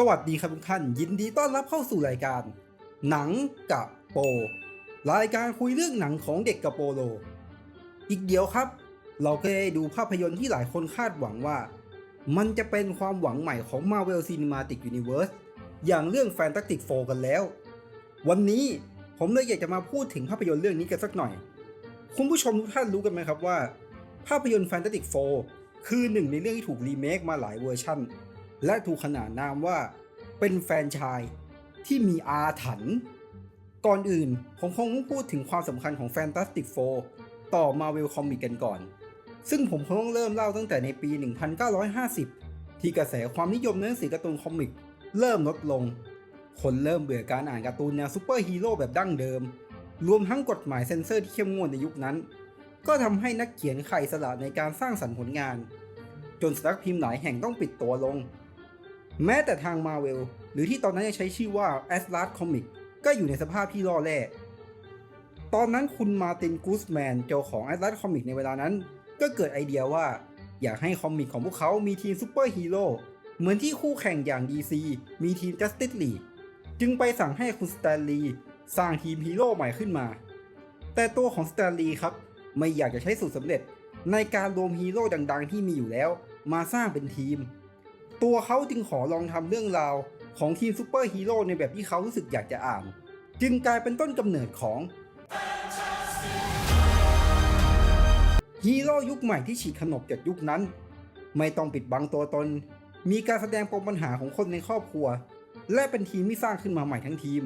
สวัสดีครับทุกท่าน ยินดีต้อนรับเข้าสู่รายการ หนังกะโป รายการคุยเรื่องหนังของเด็กกะโปโล อีกเดียวครับ เราก็ได้ดูภาพยนตร์ที่หลายคนคาดหวังว่า มันจะเป็นความหวังใหม่ของ Marvel Cinematic Universe อย่างเรื่อง Fantastic Four กันแล้ว วันนี้ผมเลยอยากจะมาพูดถึงภาพยนตร์เรื่องนี้กันสักหน่อย คุณผู้ชมทุกท่านรู้กันไหมครับว่า ภาพยนตร์ Fantastic Four คือหนึ่งในเรื่องที่ถูกรีเมคมาหลายเวอร์ชั่น และถูกขนานนามว่าเป็นแฟนชายที่มีอาถรรพ์ก่อนอื่นผมคงต้องพูดถึงความสำคัญของ Fantastic Four ต่อ Marvel Comics กันก่อน ซึ่งผมคงต้องเริ่มเล่าตั้งแต่ในปี 1950 ที่กระแสความนิยมในหนังสือการ์ตูนคอมิกเริ่มลดลง คนเริ่มเบื่อการอ่านการ์ตูนแนวซูเปอร์ฮีโร่แบบดั้งเดิม รวมทั้งกฎหมายเซ็นเซอร์ที่เข้มงวดในยุคนั้น ก็ทำให้นักเขียนไข่สละในการสร้างสรรค์ผลงาน จนสำนักพิมพ์หลายแห่งต้องปิดตัวลง แม้แต่ทางมาเวลหรือที่ตอนนั้นยังใช้ชื่อว่า a s l a s Comic ก็อยู่ในสภาพที่ล่อแร่ตอนนั้นคุณมาตินกูสแมนเจ้าของ a s l a s Comic ในเวลานั้น ก็เกิดไอเดียว่าอยากให้คอมิกของพวกเขามีทีมซูเปอร์ฮีโร่เหมือนที่คู่แข่งอย่าง DC มีทีม Justice League จึงไปสั่งให้คุณสแตนลีย์สร้างทีมฮีโร่ใหม่ขึ้นมา แต่ตัวของสแตนลีย์ครับ ไม่อยากจะใช้สูตรสำเร็จในการรวมฮีโร่ดังๆ ที่มีอยู่แล้ว มาสร้างเป็นทีม ตัวเขาจึงขอลองทำเรื่องราวของทีมซูเปอร์ฮีโร่ในแบบที่เขารู้สึกอยากจะอ่าน จึงกลายเป็นต้นกำเนิดของฮีโร่ยุคใหม่ที่ฉีกขนบจากยุคนั้น ไม่ต้องปิดบังตัวตน มีการแสดงปมปัญหาของคนในครอบครัว และเป็นทีมที่สร้างขึ้นมาใหม่ทั้งทีม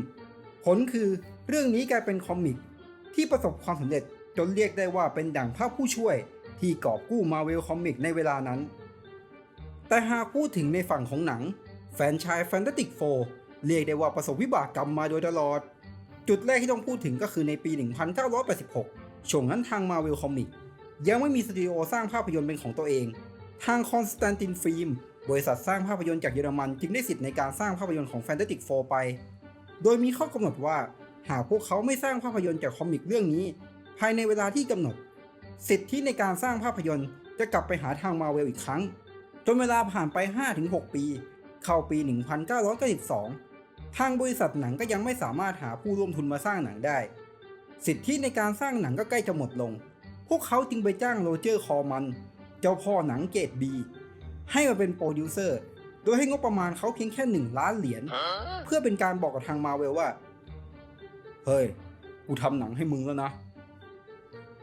ผลคือเรื่องนี้กลายเป็นคอมิกที่ประสบความสำเร็จจนเรียกได้ว่าเป็นดั่งภาพผู้ช่วยที่กอบกู้มาเวลคอมิกในเวลานั้น แต่หากพูดถึงในฝั่งของหนัง แฟนชายแฟนตาติกโฟเรียกได้ว่าประสบวิบากกรรมมาโดยตลอด จุดแรกที่ต้องพูดถึงก็คือในปี 1986 ช่วงนั้นทางมาเวลคอมิกยังไม่มีสตูดิโอสร้างภาพยนตร์เป็นของตัวเอง ทางคอนสแตนตินฟิล์มบริษัทสร้างภาพยนตร์จากเยอรมันจึงได้สิทธิ์ในการสร้างภาพยนตร์ของแฟนตาติกโฟไป โดยมีข้อกำหนดว่าหากพวกเขาไม่สร้างภาพยนตร์จากคอมิกเรื่องนี้ ภายในเวลาที่กำหนด สิทธิในการสร้างภาพยนตร์จะกลับไปหาทางมาเวลอีกครั้ง จนเวลาผ่านไป 5-6 ปี เข้าปี 1992 ทางบริษัทหนังก็ยังไม่สามารถหาผู้ร่วมทุนมาสร้างหนังได้ สิทธิในการสร้างหนังก็ใกล้จะหมดลง พวกเขาจึงไปจ้างโรเจอร์คอร์มัน เจ้าพ่อหนังเกรดบีให้มาเป็นโปรดิวเซอร์ โดยให้งบประมาณเขาเพียงแค่ 1 ล้านเหรียญ เพื่อเป็นการบอกกับทางมาเวลว่า เฮ้ย กูทำหนังให้มึงแล้วนะ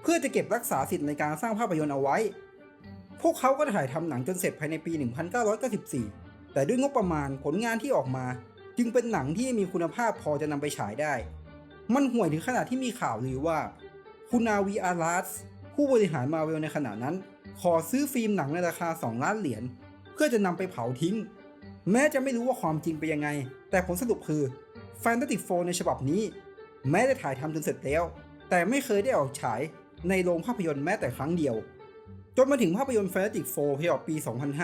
เพื่อจะเก็บรักษาสิทธิ์ในการสร้างภาพยนตร์เอาไว้ พวกเขาก็ถ่ายทำหนังจนเสร็จภายในปี 1994 แต่ด้วยงบประมาณผลงานที่ออกมา จึงเป็นหนังที่มีคุณภาพพอจะนำไปฉายได้ มันห่วยถึงขนาดที่มีข่าวลือว่า คุณนาวีอารัสผู้บริหารมาเวลในขณะนั้น ขอซื้อฟิล์มหนังในราคา 2 ล้านเหรียญเพื่อจะนำไปเผาทิ้ง แม้จะไม่รู้ว่าความจริงเป็นยังไง แต่ผลสรุปคือ Fantastic Four ในฉบับนี้ แม้จะถ่ายทำจนเสร็จแล้ว แต่ไม่เคยได้ออกฉายในโรงภาพยนตร์แม้แต่ครั้งเดียว จนมาถึงภาพยนตร์ Fantastic Four ที่ออกปี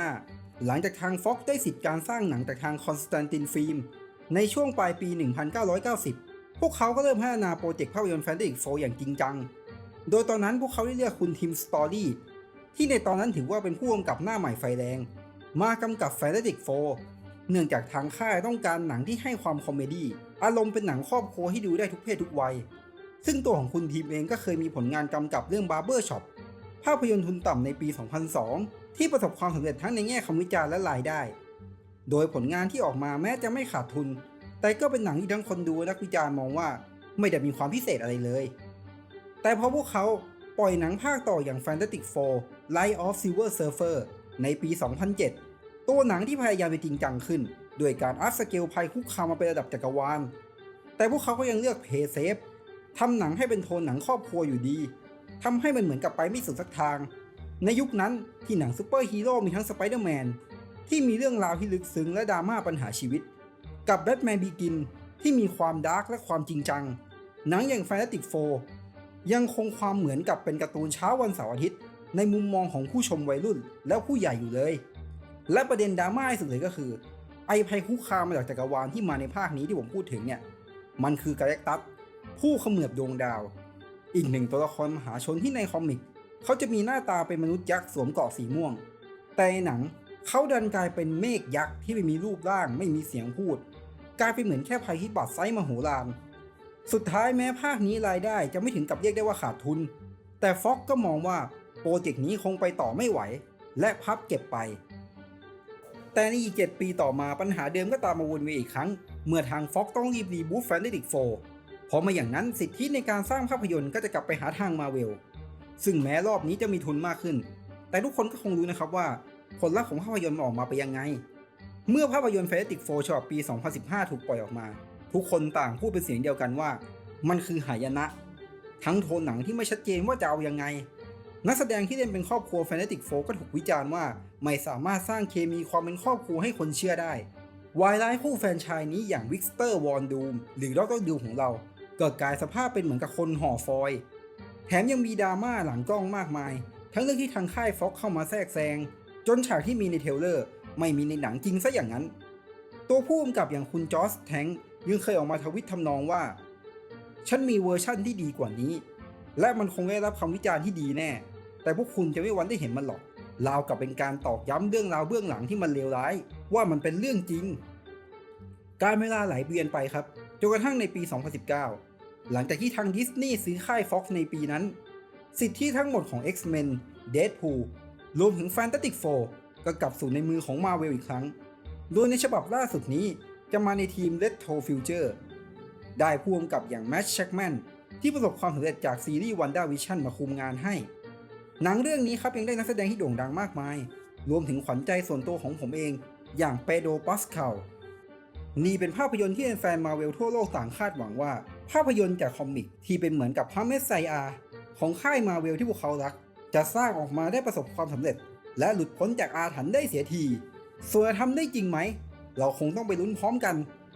2005 หลังจากทาง Fox ได้สิทธิ์การสร้างหนังจากทาง Constantine Film ในช่วงปลายปี 1990 พวกเขาก็เริ่มพัฒนาโปรเจกต์ภาพยนตร์ Fantastic Four อย่างจริงจัง โดยตอนนั้นพวกเขาได้เลือกคุณทิมสตอรี่ที่ในตอนนั้นถือว่าเป็นผู้กำกับหน้าใหม่ไฟแรง มากำกับ Fantastic Four เนื่องจากทางค่ายต้องการหนังที่ให้ความคอมเมดี้อารมณ์เป็นหนังครอบครัวที่ดูได้ทุกเพศทุกวัย ซึ่งตัวของคุณทีมเองก็เคยมีผลงานกำกับเรื่อง Barber Shop ภาพยนตร์ทุนต่ำในปี 2002 ที่ประสบความสำเร็จทั้งในแง่คำวิจารณ์และรายได้ โดยผลงานที่ออกมาแม้จะไม่ขาดทุน แต่ก็เป็นหนังที่ทั้งคนดูและนักวิจารณ์มองว่าไม่ได้มีความพิเศษอะไรเลย แต่พอพวกเขาปล่อยหนังภาคต่ออย่าง Fantastic Four Light of Silver Surfer ในปี 2007 ตัวหนังที่พยายามจะจริงจังขึ้น ด้วยการอัพสเกลภัยคุกคามมาเป็นระดับจักรวาล แต่พวกเขาก็ยังเลือกเพย์เซฟทำหนังให้เป็นโทนหนังครอบครัวอยู่ดี ทำให้มันเหมือนกับไปไม่สุดสักทาง ในยุคนั้นที่หนังซูเปอร์ฮีโร่มีทั้งสไปเดอร์แมนที่มีเรื่องราวที่ลึกซึ้งและดราม่าปัญหาชีวิต กับแบทแมนบีกินที่มีความดาร์กและความจริงจัง หนังอย่าง Fantastic Four ยังคงความเหมือนกับเป็นการ์ตูนเช้าวันเสาร์อาทิตย์ ในมุมมองของผู้ชมวัยรุ่นและผู้ใหญ่อยู่เลย และประเด็นดราม่าสุดเลยก็คือ ไอภัยคุกคามมาจากจักรวาลที่มาในภาคนี้ที่ผมพูดถึงเนี่ย มันคือกาแล็กตัสผู้เขมือบดวงดาว อีกหนึ่งตัวละครมหาชนที่ในคอมิกเขาจะมีหน้าตาเป็นมนุษย์ยักษ์สวมเกราะสีม่วง แต่ในหนังเขาดันกลายเป็นเมฆยักษ์ที่ไม่มีรูปร่างไม่มีเสียงพูด กลายเป็นเหมือนแค่ภัยพิบัติไซส์มโหฬารสุดท้ายแม้ภาคนี้รายได้จะไม่ถึงกับเรียกได้ว่าขาดทุน แต่ฟ็อกก็มองว่าโปรเจกต์นี้คงไปต่อไม่ไหว และพับเก็บไป แต่ในอีก 7 ปีต่อมาปัญหาเดิมก็ตามมาวนเวียนอีกครั้ง เมื่อทางฟ็อกต้องรีบรีบูทแฟนติกโฟ ราะไมาอย่างนั้นสิทธิในการสร้างภาพยนตร์ก็จะกลับไปหาทางมาเวล ซึ่งแม้รอบนี้จะมีทุนมากขึ้น แต่ทุกคนก็คงรู้นะครับว่าผลลัพธ์ของภาพยนตร์มันออกมาไปยังไง เมื่อภาพยนตร์แฟนตาติกโฟฉบับปี 2015 ถูกปล่อยออกมา ทุกคนต่างพูดเป็นเสียงเดียวกันว่า มันคือหายนะ ทั้งโทนหนังที่ไม่ชัดเจนว่าจะเอายังไง นักแสดงที่เล่นเป็นครอบครัวแฟนตาติกโฟก็ถูกวิจารณ์ว่าไม่สามารถสร้างเคมีความเป็นครอบครัวให้คนเชื่อได้วายร้ายคู่แฟนชายนี้อย่างวิกสเตอร์วอนดูมหรือดรดูของเรา เกิดกลายสภาพเป็นเหมือนกับคนห่อฟอย แถมยังมีดราม่าหลังกล้องมากมาย ทั้งเรื่องที่ทางค่ายฟ็อกเข้ามาแทรกแซง จนฉากที่มีในเทเลอร์ ไม่มีในหนังจริงซะอย่างนั้น ตัวผู้กำกับอย่างคุณจอสแทงยังเคยออกมาทวิตทำนองว่า ฉันมีเวอร์ชั่นที่ดีกว่านี้ และมันคงได้รับคำวิจารณ์ที่ดีแน่ แต่พวกคุณจะไม่วันได้เห็นมันหรอกราวกับเป็นการตอกย้ำเรื่องราวเบื้องหลังที่มันเลวร้าย ว่ามันเป็นเรื่องจริง การเวลาไหลเวียนไปครับ จนกระทั่งในปี 2019 หลังจากที่ทางดิสนีย์ซื้อค่าย Fox ในปีนั้น สิทธิทั้งหมดของ X-Men Deadpool รวมถึง Fantastic Four ก็กลับสู่ในมือของ Marvel อีกครั้ง โดยในฉบับล่าสุดนี้จะมาในทีม Retro Future ได้พ่วงกับอย่าง Matt Shackman ที่ประสบความสำเร็จจากซีรีส์ WandaVision มาคุมงานให้ หนังเรื่องนี้ครับยังได้นักแสดงที่โด่งดังมากมาย รวมถึงขวัญใจส่วนตัวของผมเอง อย่างเปโดปัสคาล นี่เป็นภาพยนตร์ที่แฟนมาเวลทั่วโลกต่างคาดหวังว่า ภาพยนตร์จากคอมิกที่เป็นเหมือนกับพระเมสไซอาของค่ายมาเวลที่พวกเขารัก จะสร้างออกมาได้ประสบความสำเร็จ และหลุดพ้นจากอาถรรพ์ได้เสียที ส่วนจะทำได้จริงไหม เราคงต้องไปลุ้นพร้อมกัน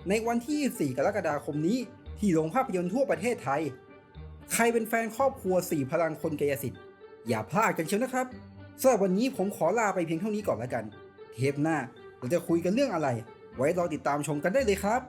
ในวันที่ 4 กรกฎาคมนี้ ที่โรงภาพยนตร์ทั่วประเทศไทย ใครเป็นแฟนครอบครัว4พลังคนกายสิทธิ์อย่าพลาดกันเชียวนะครับสำหรับวันนี้ผมขอลาไปเพียงเท่านี้ก่อนแล้วกัน เทปหน้าเราจะคุยกันเรื่องอะไร ไว้รอติดตามชมกันได้เลยครับ